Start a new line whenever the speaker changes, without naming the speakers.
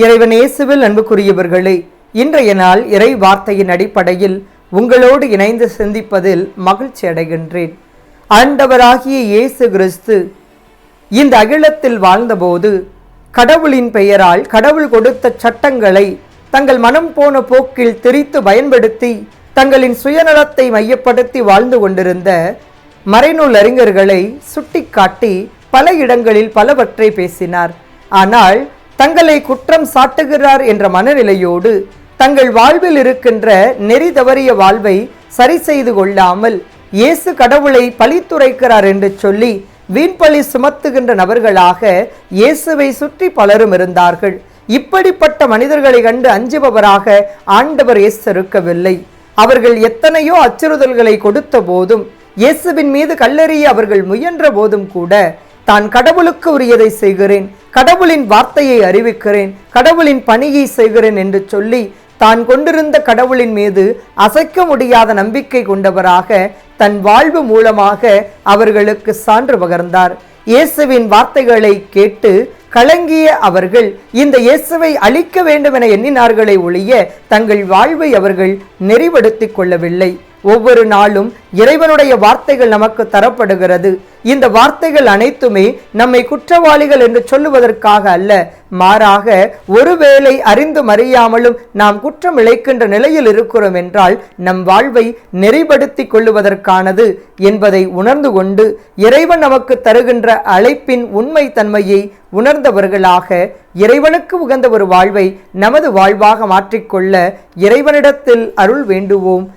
இறைவன் இயேசுவில் அன்புக்குரியவர்களே இன்றைய நாள் இறை வார்த்தையின் அடிப்படையில் உங்களோடு இணைந்து சிந்திப்பதில் மகிழ்ச்சி அடைகின்றேன். ஆண்டவராகிய இயேசு கிறிஸ்து இந்த அகிலத்தில் வாழ்ந்தபோது கடவுளின் பெயரால் கடவுள் கொடுத்த சட்டங்களை தங்கள் மனம் போன போக்கில் திரித்து பயன்படுத்தி தங்களின் சுயநலத்தை மையப்படுத்தி வாழ்ந்து கொண்டிருந்த மறைநூல் அறிஞர்களை சுட்டிக்காட்டி பல இடங்களில் பலவற்றை பேசினார். ஆனால் தங்களை குற்றம் சாட்டுகிறார் என்ற மனநிலையோடு தங்கள் வாழ்வில் இருக்கின்ற நெறி தவறிய வாழ்வை சரி செய்து கொள்ளாமல் இயேசு கடவுளை பழித்துரைக்கிறார் என்று சொல்லி வீண்பழி சுமத்துகின்ற நபர்களாக இயேசுவை சுற்றி பலரும் இருந்தார்கள். இப்படிப்பட்ட மனிதர்களை கண்டு அஞ்சுபவராக ஆண்டவர் இயேசு இருக்கவில்லை. அவர்கள் எத்தனையோ அச்சுறுதல்களை கொடுத்த போதும் இயேசுவின் மீது கல்லறிய அவர்கள் முயன்ற போதும் கூட தான் கடவுளுக்கு உரியதை செய்கிறேன். கடவுளின் வார்த்தையை அறிவிக்கிறேன் கடவுளின் பணியை செய்கிறேன் என்று சொல்லி தான் கொண்டிருந்த கடவுளின் மீது அசைக்க முடியாத நம்பிக்கை கொண்டவராக தன் வாழ்வு மூலமாக அவர்களுக்கு சான்று பகர்ந்தார். இயேசுவின் வார்த்தைகளை கேட்டு கலங்கிய அவர்கள் இந்த இயேசுவை அழிக்க வேண்டும் என எண்ணினார்களை ஒழிய தங்கள் வாழ்வை அவர்கள் நெறிப்படுத்திக் கொள்ளவில்லை. ஒவ்வொரு நாளும் இறைவனுடைய வார்த்தைகள் நமக்கு தரப்படுகிறது. இந்த வார்த்தைகள் அனைத்துமே நம்மை குற்றவாளிகள் என்று சொல்லுவதற்காக அல்ல. மாறாக ஒருவேளை அறிந்து அறியாமலும் நாம் குற்றம் இழைக்கின்ற நிலையில் இருக்கிறோம் என்றால் நம் வாழ்வை நெறிப்படுத்தி கொள்ளுவதற்கானது என்பதை உணர்ந்து கொண்டு இறைவன் நமக்கு தருகின்ற அழைப்பின் உண்மை தன்மையை உணர்ந்தவர்களாக இறைவனுக்கு உகந்த ஒரு வாழ்வை நமது வாழ்வாக மாற்றிக்கொள்ள இறைவனிடத்தில் அருள் வேண்டுவோம்.